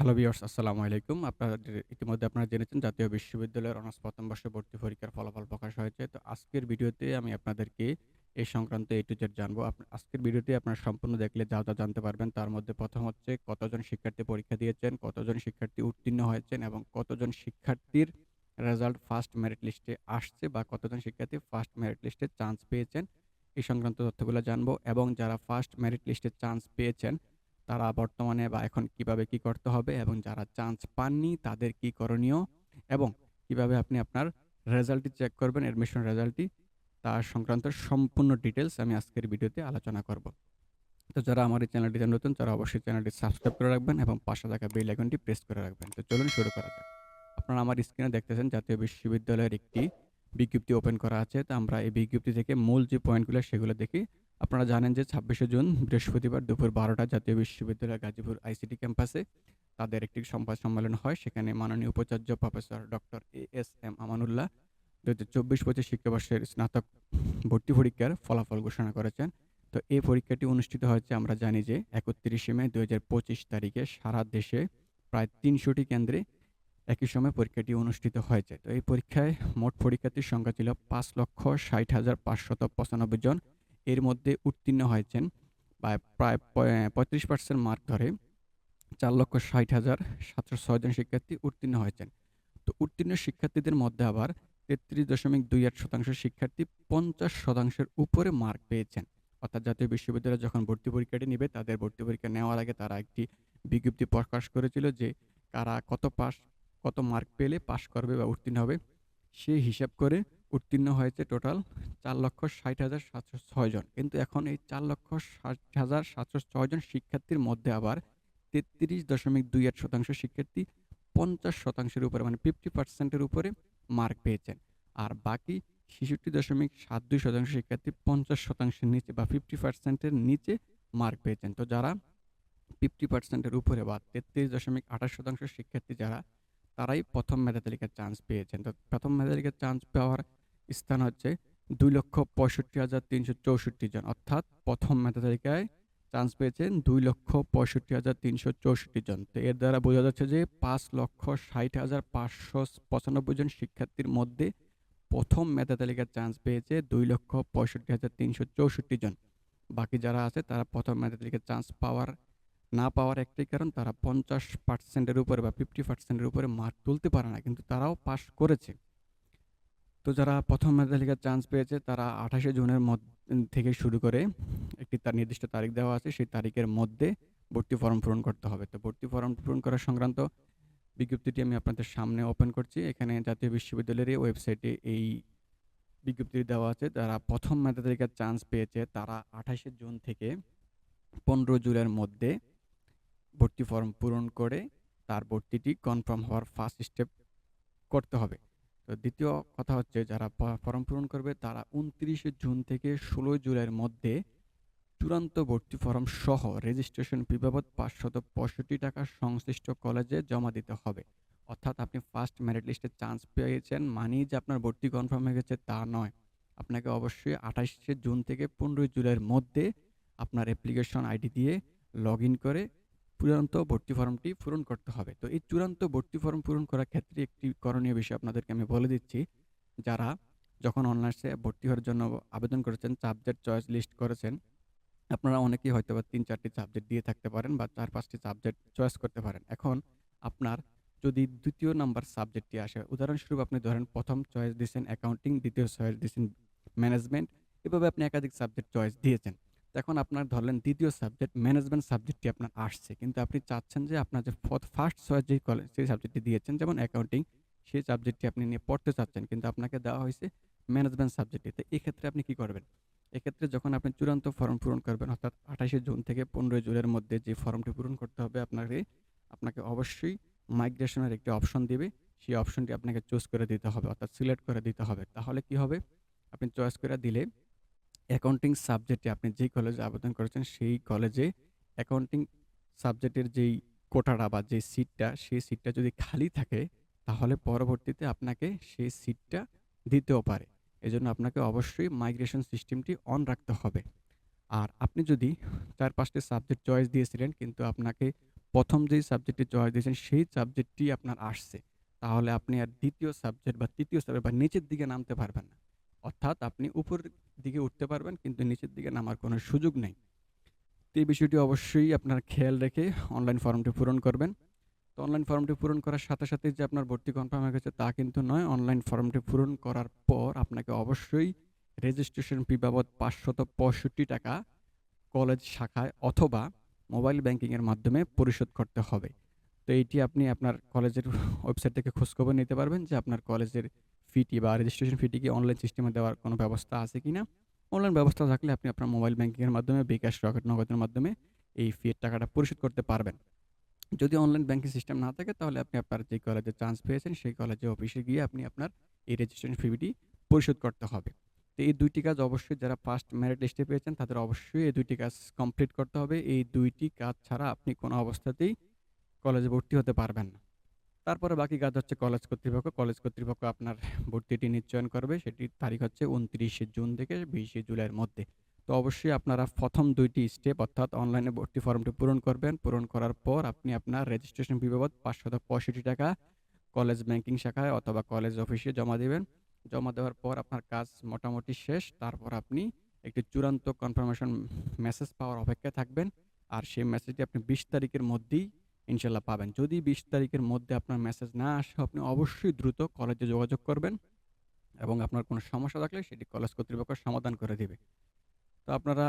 Hello viewers আসসালামু আলাইকুম। আপনাদের ইতিমধ্যে আপনারা জেনেছেন জাতীয় বিশ্ববিদ্যালয়ের অনার্স প্রথম বর্ষে ভর্তি পরীক্ষার ফলাফল প্রকাশ হয়েছে। তো আজকের ভিডিওতে আমি আপনাদেরকে এই সংক্রান্ত A to Z জানব। আজকের ভিডিওটি আপনারা সম্পূর্ণ দেখলে যা, যা জানতে পারবেন তার মধ্যে প্রথম হচ্ছে কতজন শিক্ষার্থী পরীক্ষা দিয়েছেন, কতজন শিক্ষার্থী উত্তীর্ণ হয়েছেন এবং কতজন শিক্ষার্থীর রেজাল্ট ফার্স্ট মেরিট লিস্টে আসছে বা কতজন শিক্ষার্থী ফার্স্ট মেরিট লিস্টে চান্স পেয়েছেন। এই সংক্রান্ত তথ্যগুলো জানব এবং যারা ফার্স্ট মেরিট লিস্টে চান্স পেয়েছেন তারা বর্তমানে বা এখন কীভাবে কি করতে হবে এবং যারা চান্স পাননি তাদের কি করণীয় এবং কীভাবে আপনি আপনার রেজাল্টটি চেক করবেন অ্যাডমিশন রেজাল্টটি তার সংক্রান্ত সম্পূর্ণ ডিটেলস আমি আজকের ভিডিওতে আলোচনা করব। তো যারা আমার এই চ্যানেলটিতে নতুন, তারা অবশ্যই চ্যানেলটি সাবস্ক্রাইব করে রাখবেন এবং পাশে থাকা বেল আইকনটি প্রেস করে রাখবেন। তো চলুন শুরু করা যাক। আপনারা আমার স্ক্রিনে দেখতেছেন জাতীয় বিশ্ববিদ্যালয়ের একটি বিজ্ঞপ্তি ওপেন করা আছে। তো আমরা এই বিজ্ঞপ্তি থেকে মূল যে পয়েন্টগুলো সেগুলো দেখি। আপনারা জানেন যে ছাব্বিশে জুন বৃহস্পতিবার দুপুর বারোটা জাতীয় বিশ্ববিদ্যালয় গাজীপুর আইসিটি ক্যাম্পাসে তাদের একটি সংবাদ সম্মেলন হয়। সেখানে মাননীয় উপাচার্য professor doctor A S M Amanullah দু হাজার চব্বিশ পঁচিশ শিক্ষাবর্ষের স্নাতক ভর্তি পরীক্ষার ফলাফল ঘোষণা করেছেন। তো এই পরীক্ষাটি অনুষ্ঠিত হয়েছে আমরা জানি যে একত্রিশে মে দু হাজার পঁচিশ তারিখে সারা দেশে প্রায় তিনশোটি কেন্দ্রে একই সময় পরীক্ষাটি অনুষ্ঠিত হয়েছে। তো এই পরীক্ষায় মোট পরীক্ষার্থীর সংখ্যা ছিল পাঁচ লক্ষ ষাট হাজার পাঁচশত পঁচানব্বই জন। এর মধ্যে উত্তীর্ণ হয়েছেন প্রায় পঁয়ত্রিশ পার্সেন্ট মার্ক ধরে চার লক্ষ ষাট হাজার সাতশো ছয়জন শিক্ষার্থী উত্তীর্ণ হয়েছেন। তো উত্তীর্ণ শিক্ষার্থীদের মধ্যে আবার তেত্রিশ দশমিক দুই আট শতাংশ শিক্ষার্থী পঞ্চাশ শতাংশের উপরে মার্ক পেয়েছেন। অর্থাৎ জাতীয় বিশ্ববিদ্যালয় যখন ভর্তি পরীক্ষাটি নেবে, তাদের ভর্তি পরীক্ষা নেওয়ার আগে তারা একটি বিজ্ঞপ্তি প্রকাশ করেছিল যে কারা কত পাস, কত মার্ক পেলে পাশ করবে বা উত্তীর্ণ হবে, সেই হিসাব করে উত্তীর্ণ হয়েছে টোটাল চার লক্ষ ষাট হাজার সাতশো ছয় জন। কিন্তু এখন এই চার লক্ষ ষাট হাজার সাতশো ছয় জন শিক্ষার্থীর মধ্যে আবার তেত্রিশ দশমিক দুই আট শতাংশ শিক্ষার্থী পঞ্চাশ শতাংশের উপরে মানে ফিফটি পার্সেন্টের উপরে মার্ক পেয়েছেন। আর বাকি ছেষট্টি দশমিক সাত দুই শতাংশ শিক্ষার্থী পঞ্চাশ শতাংশের নিচে বা ফিফটি পার্সেন্টের নিচে মার্ক পেয়েছেন। তো যারা ফিফটি পার্সেন্টের উপরে বা তেত্রিশ দশমিক আঠাশ শতাংশ শিক্ষার্থী যারা, তারাই প্রথম মেধা তালিকার চান্স পেয়েছেন। তো প্রথম মেধা তালিকার চান্স পাওয়ার স্থান হচ্ছে দুই লক্ষ পঁয়ষট্টি হাজার তিনশো চৌষট্টি জন। অর্থাৎ প্রথম মেধা তালিকায় চান্স পেয়েছেন দুই লক্ষ পঁয়ষট্টি হাজার তিনশো চৌষট্টি জন। তো এর দ্বারা বোঝা যাচ্ছে যে পাঁচ লক্ষ ষাট হাজার পাঁচশো পঁচানব্বই জন শিক্ষার্থীর মধ্যে প্রথম মেধা তালিকার চান্স পেয়েছে দুই লক্ষ পঁয়ষট্টি হাজার তিনশো চৌষট্টি জন। বাকি যারা আছে তারা প্রথম মেধা তালিকার চান্স পাওয়ার, না পাওয়ার একটাই কারণ তারা পঞ্চাশ পার্সেন্টের উপরে বা ফিফটি পার্সেন্টের উপরে মার্ক তুলতে পারে না। কিন্তু তারাও পাশ করেছে। তো যারা প্রথম মেধালিকার চান্স পেয়েছে, তারা আঠাশে জুনের থেকে শুরু করে একটি তার, নির্দিষ্ট তারিখ দেওয়া আছে, সেই তারিখের মধ্যে ভর্তি ফর্ম পূরণ করতে হবে। তো ভর্তি ফর্ম পূরণ করা সংক্রান্ত বিজ্ঞপ্তিটি আমি আপনাদের সামনে ওপেন করছি। এখানে জাতীয় বিশ্ববিদ্যালয়ের ওয়েবসাইটে এই বিজ্ঞপ্তি দেওয়া আছে। যারা প্রথম মেধা তালিকার চান্স পেয়েছে, তারা আঠাশে জুন থেকে পনেরো জুলাইয়ের মধ্যে ভর্তি ফর্ম পূরণ করে তার ভর্তিটি কনফার্ম হওয়ার ফার্স্ট স্টেপ করতে হবে। তো দ্বিতীয় কথা হচ্ছে, যারা ফর্ম পূরণ করবে, তারা উনত্রিশে জুন থেকে ষোলোই জুলাইয়ের মধ্যে চূড়ান্ত ভর্তি ফর্ম সহ রেজিস্ট্রেশন ফি বাবদ পাঁচশত পঁয়ষট্টি টাকা সংশ্লিষ্ট কলেজে জমা দিতে হবে। অর্থাৎ আপনি ফার্স্ট মেরিট লিস্টে চান্স পেয়েছেন, মানেই যে আপনার ভর্তি কনফার্ম হয়ে গেছে তা নয়। আপনাকে অবশ্যই আঠাশে জুন থেকে পনেরোই জুলাইয়ের মধ্যে আপনার অ্যাপ্লিকেশন আইডি দিয়ে লগ ইন করে চূড়ান্ত ভর্তি ফর্মটি পূরণ করতে হবে। তো এই চূড়ান্ত ভর্তি ফর্ম পূরণ করার ক্ষেত্রে একটি করণীয় বিষয় আপনাদেরকে আমি বলে দিচ্ছি। যারা যখন অনলাইনে ভর্তি হওয়ার জন্য আবেদন করেছেন সাবজেক্ট চয়েস লিস্ট করেছেন, আপনারা অনেকেই হয়তো বা তিন, চারটি সাবজেক্ট দিয়ে থাকতে পারেন বা চার, পাঁচটি সাবজেক্ট চয়েস করতে পারেন। এখন আপনার যদি দ্বিতীয় নাম্বার সাবজেক্টটি আসে, উদাহরণস্বরূপ আপনি ধরেন প্রথম চয়েস দিয়েছেন অ্যাকাউন্টিং দ্বিতীয় চয়েস দিয়েছেন ম্যানেজমেন্ট এভাবে আপনি একাধিক সাবজেক্ট চয়েস দিয়েছেন। এখন আপনার ধরলেন দ্বিতীয় সাবজেক্ট ম্যানেজমেন্ট সাবজেক্টটি আপনার আসছে। কিন্তু আপনি চাচ্ছেন যে আপনার যে ফার্স্ট চয়েস যে কলেজ সেই সাবজেক্টটি দিয়েছেন, যেমন অ্যাকাউন্টিং সেই সাবজেক্টটি আপনি নিয়ে পড়তে চাচ্ছেন, কিন্তু আপনাকে দেওয়া হয়েছে ম্যানেজমেন্ট সাবজেক্টটি তো এক্ষেত্রে আপনি কী করবেন? এক্ষেত্রে যখন আপনি চূড়ান্ত ফর্ম পূরণ করবেন, অর্থাৎ আঠাশে জুন থেকে পনেরোই জুনের মধ্যে যে ফর্মটি পূরণ করতে হবে আপনাকে আপনাকে অবশ্যই মাইগ্রেশনের একটি অপশন দেবে। সেই অপশনটি আপনাকে চুজ করে দিতে হবে, অর্থাৎ সিলেক্ট করে দিতে হবে। তাহলে কি হবে? আপনি চয়েস করে দিলে অ্যাকাউন্টিং সাবজেক্টে আপনি যেই কলেজে আবেদন করেছেন, সেই কলেজে অ্যাকাউন্টিং সাবজেক্টের যেই কোটাটা বা যে সিটটা সেই সিটটা যদি খালি থাকে, তাহলে পরবর্তীতে আপনাকে সেই সিটটা দিতেও পারে। এজন্য আপনাকে অবশ্যই মাইগ্রেশন সিস্টেমটি অন রাখতে হবে। আর আপনি যদি চার পাঁচটি সাবজেক্ট চয়েস দিয়েছিলেন, কিন্তু আপনাকে প্রথম যেই সাবজেক্টটি চয়েস দিয়েছেন, সেই সাবজেক্টটি আপনার আসছে। তাহলে আপনি আর দ্বিতীয় সাবজেক্ট বা তৃতীয় সাবজেক্ট বা নিচের দিকে নামতে পারবেন না। অর্থাৎ আপনি উপরের দিকে উঠতে পারবেন, কিন্তু নিচের দিকে নামার কোনো সুযোগ নেই। তো এই বিষয়টি অবশ্যই আপনার খেয়াল রেখে অনলাইন ফর্মটি পূরণ করবেন। তো অনলাইন ফর্মটি পূরণ করার সাথে সাথে যে আপনার ভর্তি কনফার্ম হয়ে গেছে তা কিন্তু নয়। অনলাইন ফর্মটি পূরণ করার পর আপনাকে অবশ্যই রেজিস্ট্রেশন ফি বাবদ পাঁচশত পঁয়ষট্টি টাকা কলেজ শাখায় অথবা মোবাইল ব্যাংকিংয়ের মাধ্যমে পরিশোধ করতে হবে। তো এইটি আপনি আপনার কলেজের ওয়েবসাইট থেকে খোঁজখবর নিতে পারবেন যে আপনার কলেজের ফিটি বা রেজিস্ট্রেশন ফিটি কি অনলাইন সিস্টেমে দেওয়ার কোনো ব্যবস্থা আছে কি না অনলাইন ব্যবস্থা থাকলে আপনি আপনার মোবাইল ব্যাংকিংয়ের মাধ্যমে, বিকাশ, রকেট নগদের মাধ্যমে এই ফির টাকাটা পরিশোধ করতে পারবেন। যদি অনলাইন ব্যাংকিং সিস্টেম না থাকে, তাহলে আপনি আপনার যে কলেজে চান্স পেয়েছেন, সেই কলেজে অফিসে গিয়ে আপনি আপনার এই রেজিস্ট্রেশন ফিটি পরিশোধ করতে হবে। তো এই দুইটি কাজ অবশ্যই যারা ফার্স্ট মেরিট লিস্টে পেয়েছেন, তাদের অবশ্যই এই দুইটি কাজ কমপ্লিট করতে হবে। এই দুইটি কাজ ছাড়া আপনি কোনো অবস্থাতেই কলেজে ভর্তি হতে পারবেন না। তারপরে বাকি কাজ হচ্ছে কলেজ কর্তৃপক্ষ। কলেজ কর্তৃপক্ষ আপনার ভর্তিটি নিশ্চয়ন করবে। সেটির তারিখ হচ্ছে উনত্রিশে জুন থেকে বিশে জুলাইয়ের মধ্যে। তো অবশ্যই আপনারা প্রথম দুইটি স্টেপ অর্থাৎ অনলাইনে ভর্তি ফর্মটি পূরণ করবেন। পূরণ করার পর আপনি আপনার রেজিস্ট্রেশন ফি পাঁচশত পঁয়ষট্টি টাকা কলেজ ব্যাংকিং শাখায় অথবা কলেজ অফিসে জমা দেবেন। জমা দেওয়ার পর আপনার কাজ মোটামুটি শেষ। তারপর আপনি একটি চূড়ান্ত কনফার্মেশন মেসেজ পাওয়ার অপেক্ষায় থাকবেন। আর সেই মেসেজটি আপনি বিশ তারিখের মধ্যেই ইনশাল্লাহ পাবেন। যদি বিশ তারিখের মধ্যে আপনার মেসেজ না আসে, আপনি অবশ্যই দ্রুত কলেজে যোগাযোগ করবেন এবং আপনার কোনো সমস্যা থাকলে সেটি কলেজ কর্তৃপক্ষ সমাধান করে দেবে। তো আপনারা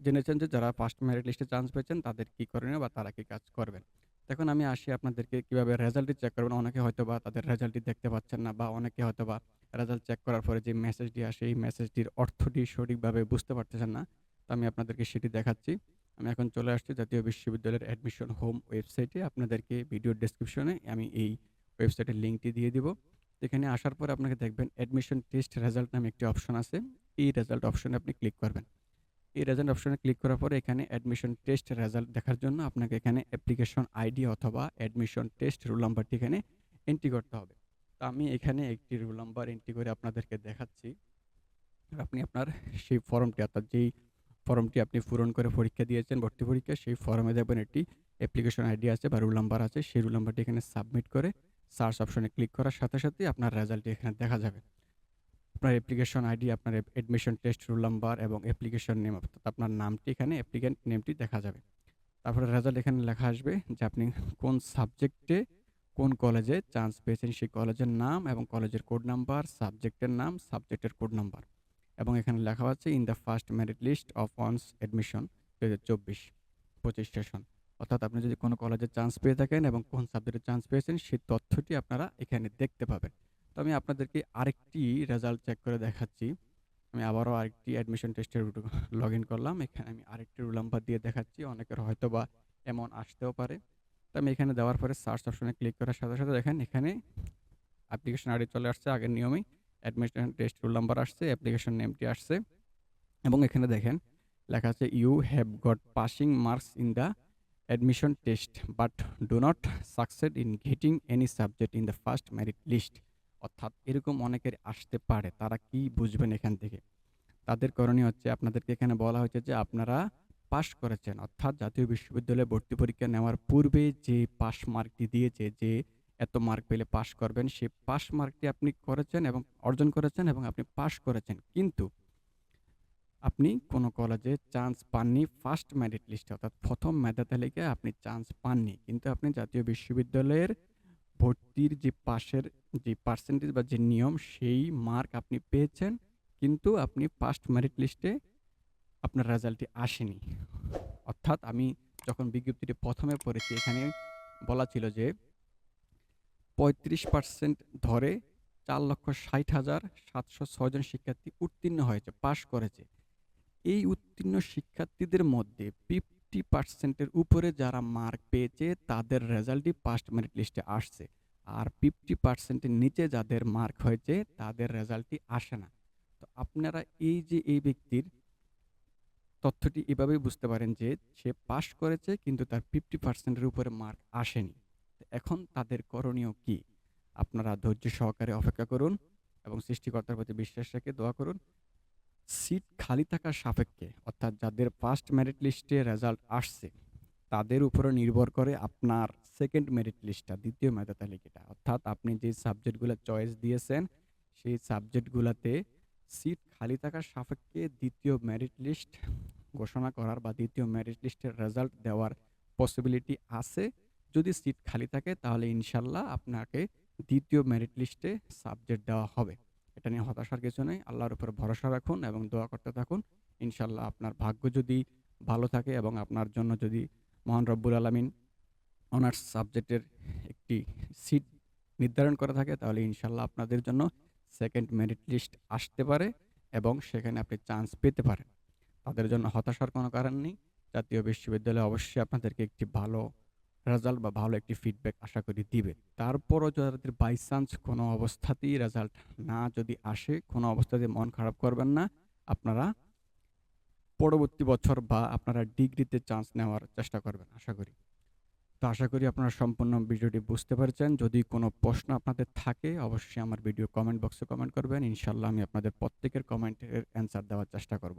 জেনেছেন যে যারা ফার্স্ট মেরিট লিস্টে চান্স পেয়েছেন, তাদের কী করণীয় বা তারা কী কাজ করবেন? এখন আমি আসি আপনাদেরকে কীভাবে রেজাল্টটি চেক করবেন। অনেকে হয়তো বা তাদের রেজাল্টটি দেখতে পাচ্ছেন না বা অনেকে হয়তো বা রেজাল্ট চেক করার পরে যে মেসেজটি আসে, এই মেসেজটির অর্থটি সঠিকভাবে বুঝতে পারতেছেন না। তো আমি আপনাদেরকে সেটি দেখাচ্ছি। আমি এখন চলে আসছি জাতীয় বিশ্ববিদ্যালয়ের অ্যাডমিশন হোম ওয়েবসাইটে আপনাদেরকে ভিডিও ডেসক্রিপশনে আমি এই ওয়েবসাইটের লিঙ্কটি দিয়ে দিব। এখানে আসার পর আপনাকে দেখবেন অ্যাডমিশন টেস্ট রেজাল্ট নামে একটি অপশন আছে। এই রেজাল্ট অপশনে আপনি ক্লিক করবেন। এই রেজাল্ট অপশনে ক্লিক করার পরে এখানে অ্যাডমিশন টেস্ট রেজাল্ট দেখার জন্য আপনাকে এখানে অ্যাপ্লিকেশন আইডি অথবা অ্যাডমিশন টেস্ট রোল নাম্বারটি এখানে এন্ট্রি করতে হবে। তো আমি এখানে একটি রোল নাম্বার এন্ট্রি করে আপনাদেরকে দেখাচ্ছি। আপনি আপনার সেই ফর্মটি অর্থাৎ যেই ফর্মটি আপনি পূরণ করে পরীক্ষা দিয়েছেন, ভর্তি পরীক্ষা, সেই ফর্মে দেখবেন একটি অ্যাপ্লিকেশন আইডি আছে বা রুল নাম্বার আছে, সেই রুল নাম্বারটি এখানে সাবমিট করে সার্চ অপশনে ক্লিক করার সাথে সাথে আপনার রেজাল্টটি এখানে দেখা যাবে। আপনার অ্যাপ্লিকেশন আইডি আপনার অ্যাডমিশন টেস্ট রুল নাম্বার এবং অ্যাপ্লিকেশন নেম অর্থাৎ আপনার নামটি এখানে অ্যাপ্লিকেন্ট নেমটি দেখা যাবে। তারপরে রেজাল্ট এখানে লেখা আসবে যে আপনি কোন সাবজেক্টে কোন কলেজে চান্স পেয়েছেন, সেই কলেজের নাম এবং কলেজের কোড নাম্বার সাবজেক্টের নাম সাবজেক্টের কোড নাম্বার এবং এখানে লেখা আছে, in the first merit list of once admission দু হাজার চব্বিশ পঁচিশ সেশন। অর্থাৎ আপনি যদি কোনো কলেজে চান্স পেয়ে থাকেন এবং কোন সাবজেক্টে চান্স পেয়েছেন, সেই তথ্যটি আপনারা এখানে দেখতে পাবেন। তো আমি আপনাদেরকে আরেকটি রেজাল্ট চেক করে দেখাচ্ছি। আমি আবারও আরেকটি অ্যাডমিশন টেস্টের লগ ইন করলাম। এখানে আমি আরেকটি রুল নাম্বার দিয়ে দেখাচ্ছি। অনেকের হয়তো বা এমন আসতেও পারে। তো আমি এখানে দেওয়ার পরে সার্চ অপশনে ক্লিক করার সাথে সাথে দেখেন, এখানে অ্যাপ্লিকেশন আইডি চলে আসছে আগের নিয়মেই। অ্যাডমিশন টেস্ট রোল নাম্বার আসছে অ্যাপ্লিকেশন নেমটি আসছে। এবং এখানে দেখেন, লেখা আছে you have got passing marks in the admission test but do not succeed in getting any subject in the first merit list অর্থাৎ এরকম অনেকের আসতে পারে, তারা কি বুঝবেন এখান থেকে? তাদের করণীয় হচ্ছে, আপনাদেরকে এখানে বলা হয়েছে যে আপনারা পাশ করেছেন। অর্থাৎ জাতীয় বিশ্ববিদ্যালয়ে ভর্তি পরীক্ষা নেওয়ার পূর্বে যে পাস মার্কটি দিয়েছে, যে এত মার্ক পেলে পাস করবেন। সেই পাস মার্কটি আপনি করেছেন এবং অর্জন করেছেন এবং আপনি পাস করেছেন। কিন্তু আপনি কোনো কলেজে চান্স পাননি ফার্স্ট মেরিট লিস্টে অর্থাৎ প্রথম মেধা তালিকায় আপনি চান্স পাননি। কিন্তু আপনি জাতীয় বিশ্ববিদ্যালয়ের ভর্তির যে পাশের যে পার্সেন্টেজ বা যে নিয়ম, সেই মার্ক আপনি পেয়েছেন, কিন্তু আপনি ফার্স্ট মেরিট লিস্টে আপনার রেজাল্টটি আসেনি। অর্থাৎ আমি যখন বিজ্ঞপ্তিটি প্রথমে পড়েছি, এখানে বলা ছিল যে পঁয়ত্রিশ পার্সেন্ট ধরে চার লক্ষ ষাট হাজার সাতশো ছজন শিক্ষার্থী উত্তীর্ণ হয়েছে, পাশ করেছে। এই উত্তীর্ণ শিক্ষার্থীদের মধ্যে ফিফটি পার্সেন্টের উপরে যারা মার্ক পেয়েছে, তাদের রেজাল্টই পাস্ট মেরিট লিস্টে আসছে। আর ফিফটি পার্সেন্টের নিচে যাদের মার্ক হয়েছে, তাদের রেজাল্টই আসে না। তো আপনারা এই যে এই ব্যক্তির তথ্যটি এভাবেই বুঝতে পারেন যে সে পাশ করেছে, কিন্তু তার ফিফটি পার্সেন্টের উপরে মার্ক আসেনি। এখন তাদের করণীয় কি আপনারা ধৈর্য সহকারে অপেক্ষা করুন এবং সৃষ্টিকর্তার প্রতি বিশ্বাস রেখে দোয়া করুন সিট খালি থাকার সাপেক্ষে অর্থাৎ যাদের ফার্স্ট মেরিট লিস্টে রেজাল্ট আসছে তাদের উপরে নির্ভর করে আপনার সেকেন্ড মেরিট লিস্টটা, দ্বিতীয় মেধা তালিকাটা। অর্থাৎ আপনি যে সাবজেক্টগুলা চয়েস দিয়েছেন, সেই সাবজেক্টগুলাতে সিট খালি থাকার সাপেক্ষে দ্বিতীয় মেরিট লিস্ট ঘোষণা করার বা দ্বিতীয় মেরিট লিস্টের রেজাল্ট দেওয়ার পসিবিলিটি আছে। যদি সিট খালি থাকে, তাহলে ইনশাল্লাহ আপনাকে দ্বিতীয় মেরিট লিস্টে সাবজেক্ট দেওয়া হবে। এটা নিয়ে হতাশার কিছু নেই। আল্লাহর উপর ভরসা রাখুন এবং দোয়া করতে থাকুন। ইনশাল্লাহ আপনার ভাগ্য যদি ভালো থাকে এবং আপনার জন্য যদি মহান রব্বুল আলামিন অনার্স সাবজেক্টের একটি সিট নির্ধারণ করে থাকে, তাহলে ইনশাল্লাহ আপনাদের জন্য সেকেন্ড মেরিট লিস্ট আসতে পারে এবং সেখানে আপনি চান্স পেতে পারেন। তাদের জন্য হতাশার কোনো কারণ নেই। জাতীয় বিশ্ববিদ্যালয় অবশ্যই আপনাদেরকে একটি ভালো রেজাল্ট বা ভালো একটি ফিডব্যাক আশা করি দিবে। তারপরও যাদের বাই চান্স কোনো অবস্থাতেই রেজাল্ট না যদি আসে, কোনো অবস্থাতেই মন খারাপ করবেন না। আপনারা পরবর্তী বছর বা আপনারা ডিগ্রিতে চান্স নেওয়ার চেষ্টা করবেন আশা করি। তো আশা করি আপনারা সম্পূর্ণ ভিডিওটি বুঝতে পারছেন যদি কোনো প্রশ্ন আপনাদের থাকে অবশ্যই আমার ভিডিও কমেন্ট বক্সে কমেন্ট করবেন। ইনশাল্লাহ আমি আপনাদের প্রত্যেকের কমেন্টের অ্যান্সার দেওয়ার চেষ্টা করব।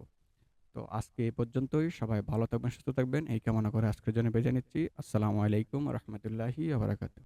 তো আজকে এ পর্যন্তই। সবাই ভালো থাকবেন, সুস্থ থাকবেন। এই কামনা করে আজকের জন্য বেজে নিচ্ছি। আসসালামু আলাইকুম রহমতুল্লাহি বারাকাতুহু।